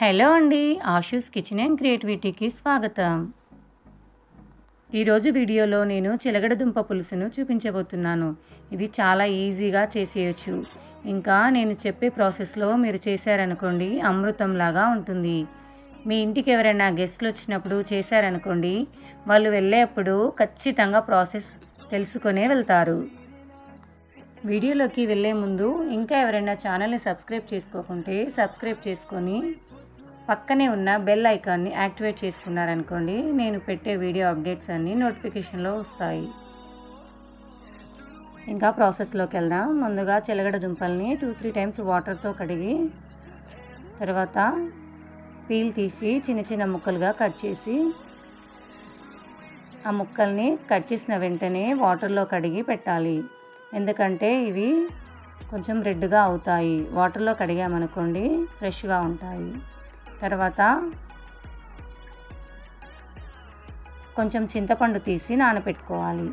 Hello అండి Ashu's kitchen and క్రియేటివిటీకి స్వాగతం. ఈరోజు వీడియోలో నేను చిలగడ దుంప పులుసును చూపించబోతున్నాను. ఇది చాలా ఈజీగా చేసేయచ్చు. ఇంకా నేను చెప్పే ప్రాసెస్లో మీరు చేశారనుకోండి అమృతంలాగా ఉంటుంది. మీ ఇంటికి ఎవరైనా గెస్ట్లు వచ్చినప్పుడు చేశారనుకోండి వాళ్ళు వెళ్ళేప్పుడు ఖచ్చితంగా ప్రాసెస్ తెలుసుకునే వెళ్తారు. వీడియోలోకి వెళ్ళే ముందు ఇంకా ఎవరైనా ఛానల్ని సబ్స్క్రైబ్ చేసుకోకుంటే సబ్స్క్రైబ్ చేసుకొని పక్కనే ఉన్న బెల్ ఐకాన్ని యాక్టివేట్ చేసుకున్నారనుకోండి నేను పెట్టే వీడియో అప్డేట్స్ అన్నీ నోటిఫికేషన్లో వస్తాయి. ఇంకా ప్రాసెస్లోకి వెళ్దాం. ముందుగా చిలగడ దుంపల్ని టూ త్రీ టైమ్స్ వాటర్తో కడిగి తర్వాత పీల్ తీసి చిన్న చిన్న ముక్కలుగా కట్ చేసి ఆ ముక్కల్ని కట్ చేసిన వెంటనే వాటర్లో కడిగి పెట్టాలి. ఎందుకంటే ఇవి కొంచెం రెడ్గా అవుతాయి. వాటర్లో కడిగామనుకోండి ఫ్రెష్గా ఉంటాయి. తర్వాత కొంచెం చింతపండు తీసి నానబెట్టుకోవాలి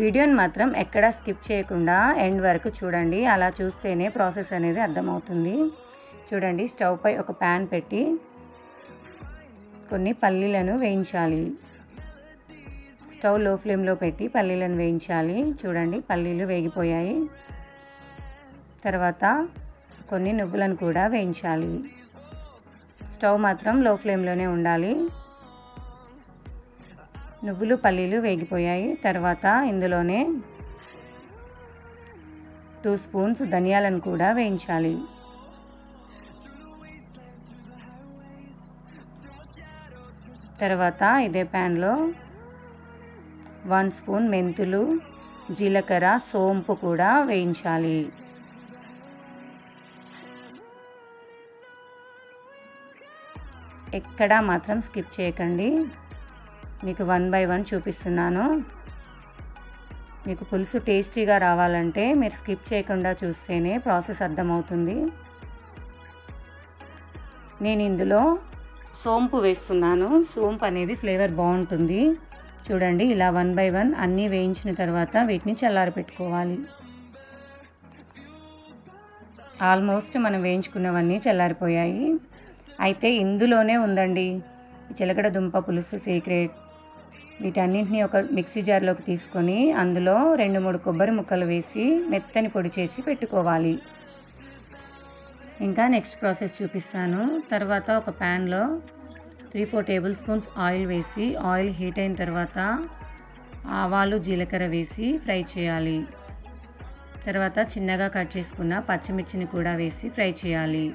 వీడియోని మాత్రం ఎక్కడా స్కిప్ చేయకుండా ఎండ్ వరకు చూడండి. అలా చూస్తేనే ప్రాసెస్ అనేది అర్థమవుతుంది. చూడండి స్టవ్ పై ఒక ప్యాన్ పెట్టి కొన్ని పల్లీలను వేయించాలి. స్టవ్లో ఫ్లేమ్లో పెట్టి పల్లీలను వేయించాలి. చూడండి పల్లీలు వేగిపోయాయి. తర్వాత కొన్ని నువ్వులను కూడా వేయించాలి. స్టవ్ మాత్రం లో ఫ్లేమ్లోనే ఉండాలి. నువ్వులు పల్లీలు వేగిపోయాయి. తర్వాత ఇందులోనే టూ స్పూన్స్ ధనియాలను కూడా వేయించాలి. తర్వాత ఇదే ప్యాన్లో వన్ స్పూన్ మెంతులు జీలకర్ర సోంపు కూడా వేయించాలి. ఎక్కడా మాత్రం స్కిప్ చేయకండి. మీకు వన్ బై వన్ చూపిస్తున్నాను. మీకు పులుసు టేస్టీగా రావాలంటే మీరు స్కిప్ చేయకుండా చూస్తేనే ప్రాసెస్ అర్థమవుతుంది. నేను ఇందులో సోంపు వేస్తున్నాను. సోంపు అనేది ఫ్లేవర్ బాగుంటుంది. చూడండి ఇలా వన్ బై వన్ అన్నీ వేయించిన తర్వాత వీటిని చల్లారి పెట్టుకోవాలి ఆల్మోస్ట్ మనం వేయించుకున్నవన్నీ చల్లారిపోయాయి. అయితే ఇందులోనే ఉందండి చిలకడ దుంప పులుసు సీక్రెట్. వీటన్నింటినీ ఒక మిక్సీ జార్లోకి తీసుకొని అందులో రెండు మూడు కొబ్బరి ముక్కలు వేసి మెత్తని పొడి చేసి పెట్టుకోవాలి. ఇంకా నెక్స్ట్ ప్రాసెస్ చూపిస్తాను. తర్వాత ఒక ప్యాన్లో three four tablespoons oil వేసి ఆయిల్ హీట్ అయిన తర్వాత ఆవాలు జీలకర్ర వేసి ఫ్రై చేయాలి. తర్వాత చిన్నగా కట్ చేసుకున్న పచ్చిమిర్చిని కూడా వేసి ఫ్రై చేయాలి.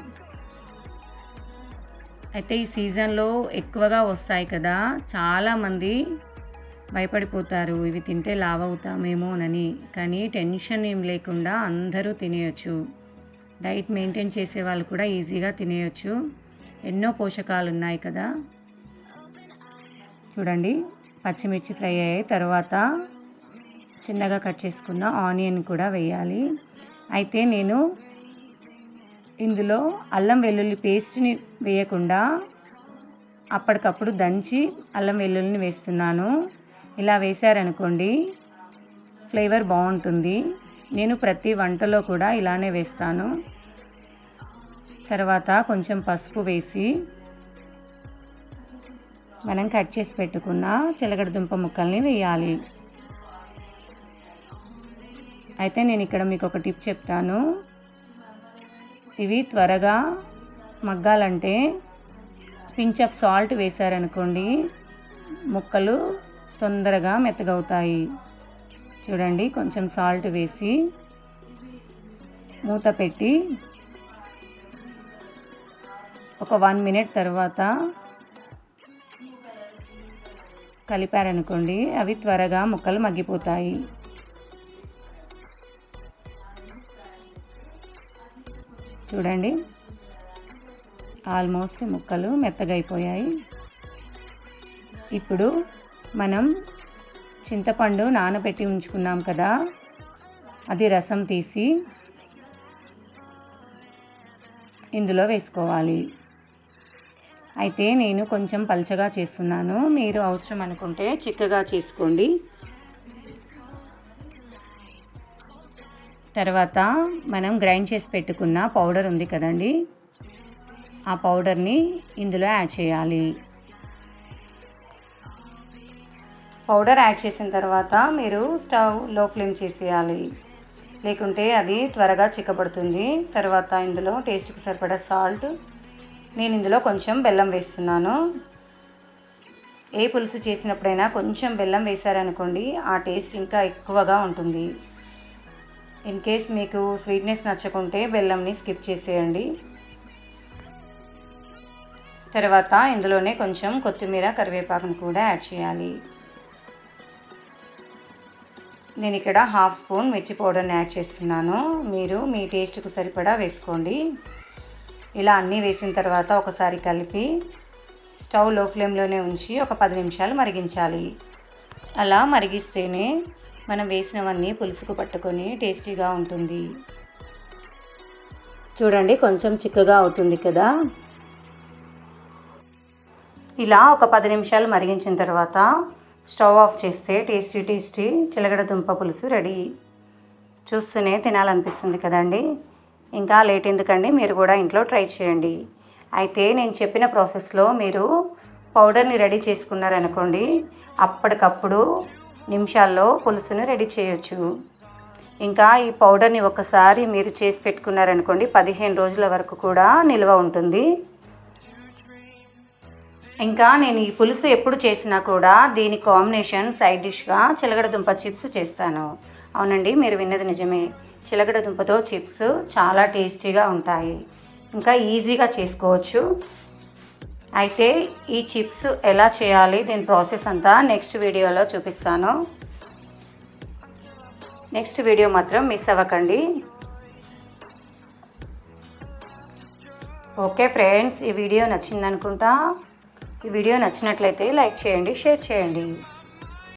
అయితే ఈ సీజన్లో ఎక్కువగా వస్తాయి కదా చాలామంది భయపడిపోతారు ఇవి తింటే లావ్ అవుతామేమోనని కానీ టెన్షన్ ఏం లేకుండా అందరూ తినేయచ్చు. డైట్ మెయింటైన్ చేసే వాళ్ళు కూడా ఈజీగా తినేయచ్చు. ఎన్నో పోషకాలు ఉన్నాయి కదా. చూడండి పచ్చిమిర్చి ఫ్రై అయ్యాయి. తర్వాత చిన్నగా కట్ చేసుకున్న ఆనియన్ కూడా వేయాలి. అయితే నేను ఇందులో అల్లం వెల్లుల్లి పేస్ట్ని వేయకుండా అప్పటికప్పుడు దంచి అల్లం వెల్లుల్లిని వేస్తున్నాను. ఇలా వేశారనుకోండి ఫ్లేవర్ బాగుంటుంది. నేను ప్రతి వంటలో కూడా ఇలానే వేస్తాను. తర్వాత కొంచెం పసుపు వేసి మనం కట్ చేసి పెట్టుకున్న చిలగడ దుంప ముక్కల్ని వేయాలి. అయితే నేను ఇక్కడ మీకు ఒక టిప్ చెప్తాను. ఇవి త్వరగా మగ్గాలంటే పించ్ ఆఫ్ సాల్ట్ వేశారనుకోండి ముక్కలు తొందరగా మెత్తగవుతాయి. చూడండి కొంచెం సాల్ట్ వేసి మూత పెట్టి ఒక వన్ మినిట్ తర్వాత కలిపారనుకోండి అవి త్వరగా ముక్కలు మగ్గిపోతాయి. చూడండి. ఆల్మోస్ట్ ముక్కలు మెత్తగైపోయాయి. ఇప్పుడు మనం చింతపండు నానబెట్టి ఉంచుకున్నాం కదా అది రసం తీసి ఇందులో వేసుకోవాలి. అయితే నేను కొంచెం పలచగా చేస్తున్నాను. మీరు అవసరం అనుకుంటే చిక్కగా చేసుకోండి. తర్వాత మనం గ్రైండ్ చేసి పెట్టుకున్న పౌడర్ ఉంది కదండి. ఆ పౌడర్ని ఇందులో యాడ్ చేయాలి. పౌడర్ యాడ్ చేసిన తర్వాత మీరు స్టవ్లో ఫ్లేమ్ చేసేయాలి. లేకుంటే అది త్వరగా చిక్కబడుతుంది. తర్వాత ఇందులో టేస్ట్కి సరిపడా సాల్ట్ నేను ఇందులో కొంచెం బెల్లం వేస్తున్నాను. ఏ పులుసు చేసినప్పుడైనా కొంచెం బెల్లం వేశారనుకోండి ఆ టేస్ట్ ఇంకా ఎక్కువగా ఉంటుంది. ఇన్ కేస్ మీకు స్వీట్నెస్ నచ్చకుంటే బెల్లంని స్కిప్ చేసేయండి. తర్వాత ఇందులోనే కొంచెం కొత్తిమీర కరివేపాకును కూడా యాడ్ చేయాలి. నేను ఇక్కడ హాఫ్ స్పూన్ మిర్చి పౌడర్ని యాడ్ చేస్తున్నాను. మీరు మీ టేస్ట్కు సరిపడా వేసుకోండి. ఇలా అన్నీ వేసిన తర్వాత ఒకసారి కలిపి స్టవ్లో ఫ్లేమ్లోనే ఉంచి ఒక పది నిమిషాలు మరిగించాలి. అలా మరిగిస్తేనే మనం వేసినవన్నీ పులుసుకు పట్టుకొని టేస్టీగా ఉంటుంది. చూడండి కొంచెం చిక్కగా అవుతుంది కదా? ఇలా ఒక పది నిమిషాలు మరిగించిన తర్వాత స్టవ్ ఆఫ్ చేస్తే టేస్టీ టేస్టీ చిలగడ దుంప పులుసు రెడీ. చూస్తూనే తినాలనిపిస్తుంది కదండి? ఇంకా లేట్ ఎందుకండి? మీరు కూడా ఇంట్లో ట్రై చేయండి. అయితే నేను చెప్పిన ప్రాసెస్లో మీరు పౌడర్ని రెడీ చేసుకున్నారనుకోండి అప్పటికప్పుడు నిమిషాల్లో పులుసును రెడీ చేయొచ్చు. ఇంకా ఈ పౌడర్ని ఒకసారి మీరు చేసి పెట్టుకున్నారనుకోండి పదిహేను రోజుల వరకు కూడా నిల్వ ఉంటుంది. ఇంకా నేను ఈ పులుసు ఎప్పుడు చేసినా కూడా దీని కాంబినేషన్ సైడ్ డిష్గా చిలగడ దుంప చిప్స్ చేస్తాను. అవునండి మీరు విన్నది నిజమే. చిలకడ దుంపతో చిప్స్ చాలా టేస్టీగా ఉంటాయి. ఇంకా ఈజీగా చేసుకోవచ్చు. అయితే ఈ చిప్స్ ఎలా చేయాలి దీని ప్రాసెస్ అంతా నెక్స్ట్ వీడియోలో చూపిస్తాను. నెక్స్ట్ వీడియో మాత్రం మిస్ అవ్వకండి. ఓకే ఫ్రెండ్స్ ఈ వీడియో నచ్చిందనుకుంటా. ఈ వీడియో నచ్చినట్లయితే లైక్ చేయండి షేర్ చేయండి.